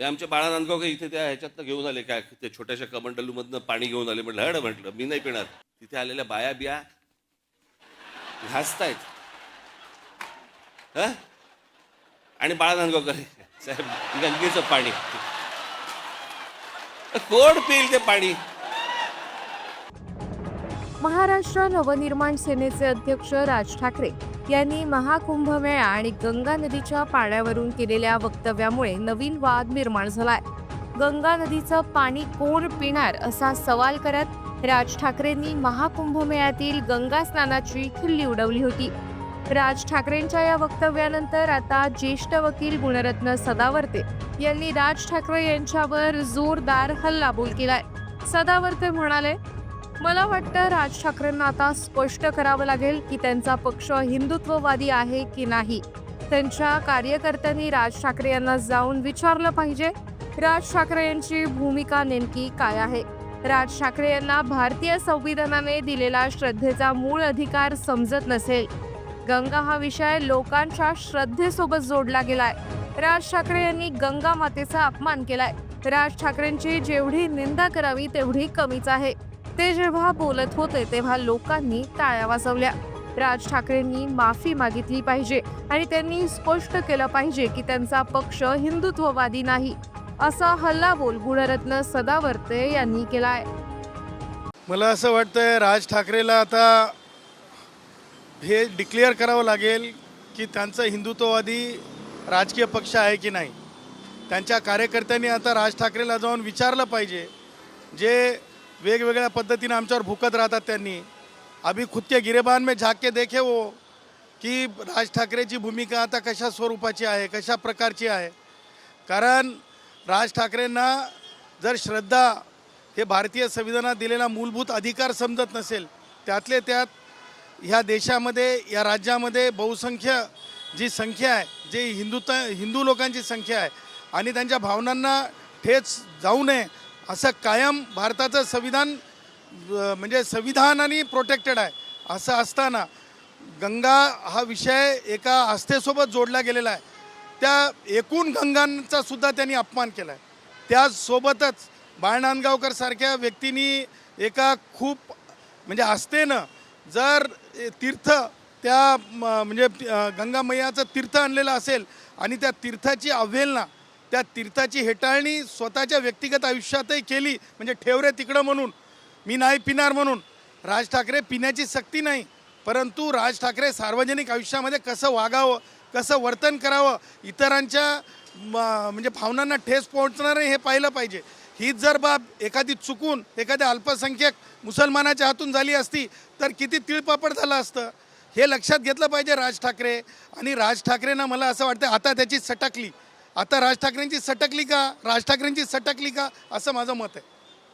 हे आमच्या बाळा नांदगावकर इथे त्या ह्याच्यातनं घेऊन आले काय ते छोट्याशा कमंडलूमधनं पाणी घेऊन आले म्हटलं हड म्हटलं मी नाही पिणार. तिथे आलेल्या बाया बिया घासतायत. हं? आणि बाळा नांदगावकर साहेब गंगेचं पाणी. कोण पिईल ते पाणी? महाराष्ट्र नवनिर्माण सेनेचे अध्यक्ष राज ठाकरे. यांनी महाकुंभमेळा आणि गंगा नदीच्या पाण्यावरून केलेल्या वक्तव्यामुळे नवीन वाद निर्माण झालाय. गंगा नदीचं पाणी कोण पिणार असा सवाल करत राज ठाकरेंनी महाकुंभमेळ्यातील गंगा स्नानाची खिल्ली उडवली होती. राज ठाकरेंच्या या वक्तव्यानंतर आता ज्येष्ठ वकील गुणरत्न सदावर्ते यांनी राज ठाकरे यांच्यावर जोरदार हल्लाबोल केलाय. सदावर्ते म्हणाले मला वाटतं राज ठाकरेंना आता स्पष्ट करावं लागेल की त्यांचा पक्ष हिंदुत्ववादी आहे की नाही. त्यांच्या कार्यकर्त्यांनी राज ठाकरे यांना जाऊन विचारलं पाहिजे. राज ठाकरे यांची भूमिका नेमकी काय आहे? राज ठाकरे यांना भारतीय संविधानाने दिलेला श्रद्धेचा मूळ अधिकार समजत नसेल. गंगा हा विषय लोकांच्या श्रद्धेसोबत जोडला गेलाय. राज ठाकरे यांनी गंगा मातेचा अपमान केलाय. राज ठाकरेंची जेवढी निंदा करावी तेवढी कमीच आहे. ते जेव्हा बोलत होते तेव्हा लोकांनी टाळ्या वाजवल्या. राज ठाकरेंनी माफी मागितली पाहिजे आणि त्यांनी स्पष्ट केलं पाहिजे की त्यांचा पक्ष हिंदुत्ववादी नाही. असा हल्लाबोल गुणरत्न सदावर्ते यांनी केलाय. मला असं वाटतंय राज ठाकरेला आता हे डिक्लेअर करावं लागेल की त्यांचं हिंदुत्ववादी राजकीय पक्ष आहे की नाही. त्यांच्या कार्यकर्त्यांनी आता राज ठाकरेला जाऊन विचारलं पाहिजे जे वेगवेगळ्या पद्धतीने आमच्यावर भुकत राहतात त्यांनी. अभि खुद के गिरेबान में झाक के देखे वो की राज ठाकरेची भूमिका आता कशा स्वरूपाची आहे कशा प्रकारची आहे. कारण राज ठाकरेंना जर श्रद्धा हे भारतीय संविधानात दिलेला मूलभूत अधिकार समजत नसेल त्यातले त्यात ह्या देशामध्ये या राज्यामध्ये बहुसंख्य जी संख्या आहे जे हिंदुत्व हिंदू लोकांची संख्या आहे आणि त्यांच्या भावनांना ठेच जाऊ नये असं कायम भारताचं संविधान म्हणजे संविधानाने प्रोटेक्टेड आहे असं असताना गंगा हा विषय एका आस्थेसोबत जोडला गेलेला आहे. त्या एकूण गंगांचा सुद्धा त्यांनी अपमान केला आहे त्याचसोबतच बाळनांदगावकर सारख्या व्यक्तींनी एका खूप म्हणजे आस्थेनं जर तीर्थ त्या म, म्हणजे गंगा मैयाचं तीर्थ आणलेलं असेल आणि त्या तीर्थाची अवहेलना त्या तीर्थाची हेटाळणी स्वतःच्या व्यक्तिगत आयुष्यातही केली. म्हणजे ठेवरे तिकडं म्हणून मी नाही पिणार म्हणून. राज ठाकरे पिण्याची सक्ती नाही. परंतु राज ठाकरे सार्वजनिक आयुष्यामध्ये कसं वागावं कसं वर्तन करावं इतरांच्या म्हणजे भावनांना ठेस पोहोचणार नाही हे पाहिलं पाहिजे. हीच जर बाब एखादी चुकून एखाद्या अल्पसंख्यक मुसलमानाच्या हातून झाली असती तर किती तिळपापड झालं असतं? हे लक्षात घेतलं पाहिजे राज ठाकरे. आणि राज ठाकरेंना मला असं वाटतं आता त्याची सटकली. आता राज ठाकरेंची सटकली का? राज ठाकरेंची सटकली का? असं माझं मत आहे.